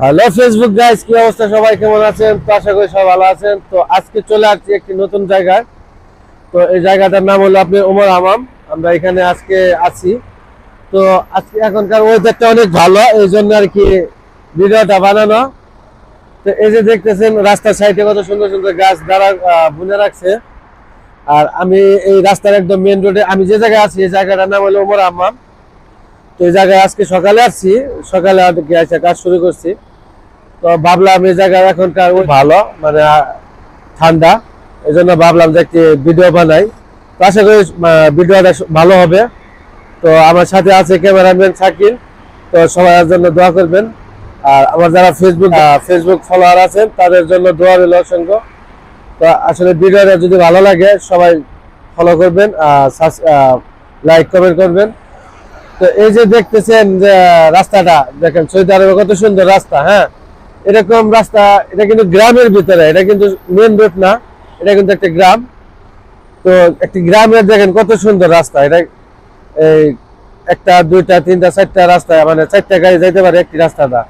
Hello Facebook guys কি অবস্থা? সবাই কেমন আছেন? তো আশা করি সবাই ভালো আছেন। তো আজকে চলে আসছি একটি নতুন জায়গায়। তো এই জায়গাটার নাম হলো আপনি ওমর আমাম আমরা এখানে আজকে আছি। তো আজকে এখনকার ওয়েদারটা অনেক ভালো, এই জন্য আর কি ভিডিওটা বানানো। তো এই যে দেখতেছেন, রাস্তার সাইডে কত সুন্দর সুন্দর গাছ দ্বারা বুনে রাখছে। আর আমি এই রাস্তার একদম মেন রোডে আমি যে জায়গায় আছি, এই জায়গাটার নাম হলো ওমর হামাম। তো এই জায়গায় আজকে সকালে আসছি, সকালে কাজ শুরু করছি। তো ভাবলাম এই জায়গায় এখনকার ভালো মানে ঠান্ডা এই জন্য ভাবলাম যে একটি ভিডিও বানাই। তো আশা করি ভিডিওটা ভালো হবে। তো আমার সাথে আছে ক্যামেরাম্যান শাকিল, তো সবার জন্য দোয়া করবেন। আর আমার যারা ফেসবুক ফেসবুক ফলোয়ার আছেন, তাদের জন্য দোয়া রইল অসংখ্য। তো আসলে ভিডিওটা যদি ভালো লাগে, সবাই ফলো করবেন লাইক কমেন্ট করবেন। তো এই যে দেখতেছেন যে রাস্তাটা, দেখেন সৌদি আরবে কত সুন্দর রাস্তা হ্যাঁ? এরকম রাস্তা, এটা কিন্তু গ্রামের ভিতরে, এটা কিন্তু মেন রোড না, এটা কিন্তু একটা গ্রাম। তো একটি গ্রামের দেখেন কত সুন্দর রাস্তা, এটা এই একটা, দুইটা, তিনটা, চারটা রাস্তা মানে চারটা গাড়ি যাইতে পারে একটি রাস্তাটা।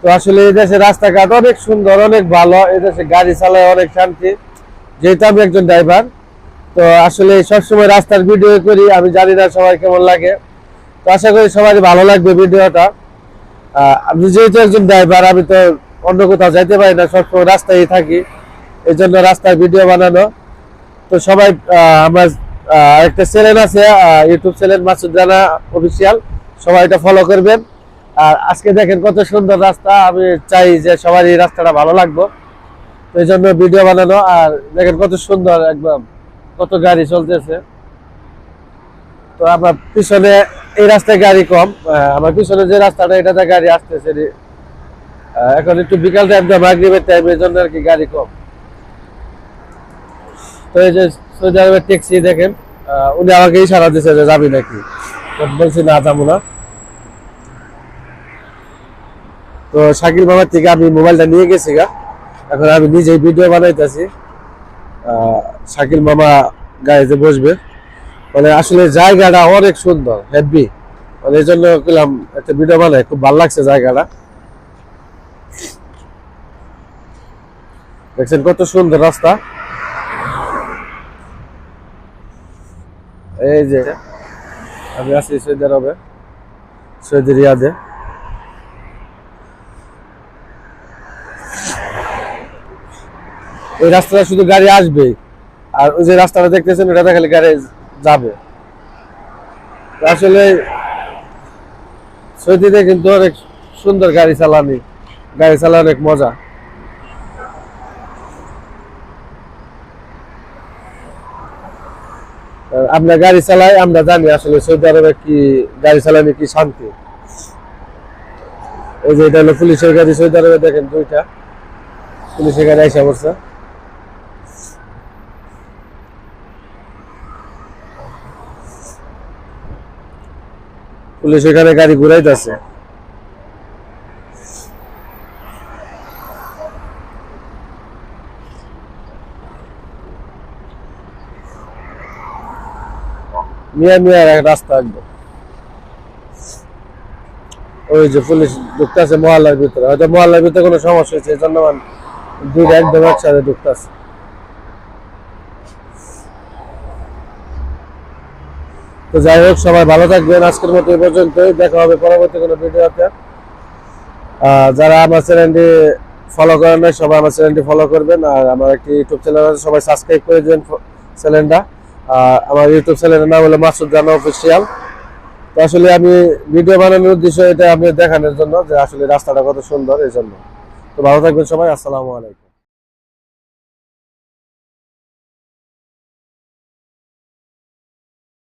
তো আসলে এই দেশে রাস্তাঘাট অনেক সুন্দর, অনেক ভালো, এই দেশে গাড়ি চালায় অনেক শান্তি, যেহেতু আমি একজন ড্রাইভার তো আসলে সবসময় রাস্তার ভিডিও করি, আমি জানি না সবাই কেমন লাগে। তো আশা করি সবারই ভালো লাগবে ভিডিওটা। আমি যেহেতু একজন ড্রাইভার আমি তো অন্য কোথাও যাইতে পারি না, সবসময় রাস্তায় থাকি। এই জন্য রাস্তায় ভিডিও বানানো। তো সবাই আমার একটা চ্যানেল আছে ইউটিউব চ্যানেল মাসুদ জানা অফিসিয়াল সবাই এটা ফলো করবেন। আর আজকে দেখেন কত সুন্দর রাস্তা, আমি চাই যে সবার এই রাস্তাটা ভালো লাগবে। এই জন্য ভিডিও বানানো, আর দেখেন কত সুন্দর একদম, কত গাড়ি চলতেছে। তো আমার পিছনে এই রাস্তায় গাড়ি কম আমার পিছনে যে রাস্তাটা, এটাতে গাড়ি আসতেছে এখন একটু বিকাল টাইম তো, মাগরিবের টাইম এই জন্য আর কি গাড়ি কম। তো এই যে সৌদি আরবের ট্যাক্সি দেখেন উনি আমাকে ইশারা দিচ্ছে যে যাবি নাকি। বলছি, না, যাব না। তো শাকিল মামার থেকে আমি মোবাইলটা নিয়ে গেছি গা। এখন আমি নিজেই ভিডিও বানাইতেছি। শাকিল মামা গাড়িতে বসবে মানে আসলে জায়গাটা অনেক সুন্দর, হেভি। মানে এই জন্য করলাম একটা ভিডিও বানাই, খুব ভালো লাগছে জায়গাটা। দেখছেন কত সুন্দর রাস্তা। এই যে, আমি আছি সৌদি আরবে, সৌদি রিয়াদে। এই রাস্তাটা শুধু গাড়ি আসবে আর ওই যে রাস্তাটা দেখতেছেন ওটাতে খালি গাড়ি যাবে। আসলে সৌদিতে কিন্তু অনেক সুন্দর গাড়ি চালানি। গাড়ি চালানো অনেক মজা। আমরা গাড়ি চালাই, আমরা জানি আসলে সৌদি আরবে কি, গাড়ি চালানি কি শান্তি। এই যে এটা হলো পুলিশের গাড়ি, সৌদি আরবে দেখেন দুইটা। পুলিশের গাড়ি আইসা পড়ছে। পুলিশ এখানে গাড়ি ঘুরাইতেছে। মিয়া এক রাস্তা একদম ওই যে পুলিশ ঢুকতেছে মহল্লার ভিতরে। হয়তো মহল্লার ভিতরে কোনো সমস্যা হয়েছে, এই জন্য একদম একসাথে ঢুকতেছে। তো যাই হোক, সবাই ভালো থাকবেন। আজকের মতো এই পর্যন্তই। দেখা হবে পরবর্তী কোনো ভিডিওতে। যারা আমার চ্যানেলটি ফলো করেন না সবাই আমার চ্যানেলটি ফলো করবেন। আর আমার একটি ইউটিউব চ্যানেল আছে, সবাই সাবস্ক্রাইব করে দেবেন চ্যানেলটা আমার ইউটিউব চ্যানেলের নাম হলো মাসুদ অফিসিয়াল তো আসলে আমি ভিডিও বানানোর উদ্দেশ্য এটা আমি দেখানোর জন্য যে আসলে রাস্তাটা কত সুন্দর, এই জন্য। তো ভালো থাকবেন সবাই। আসসালামু আলাইকুম।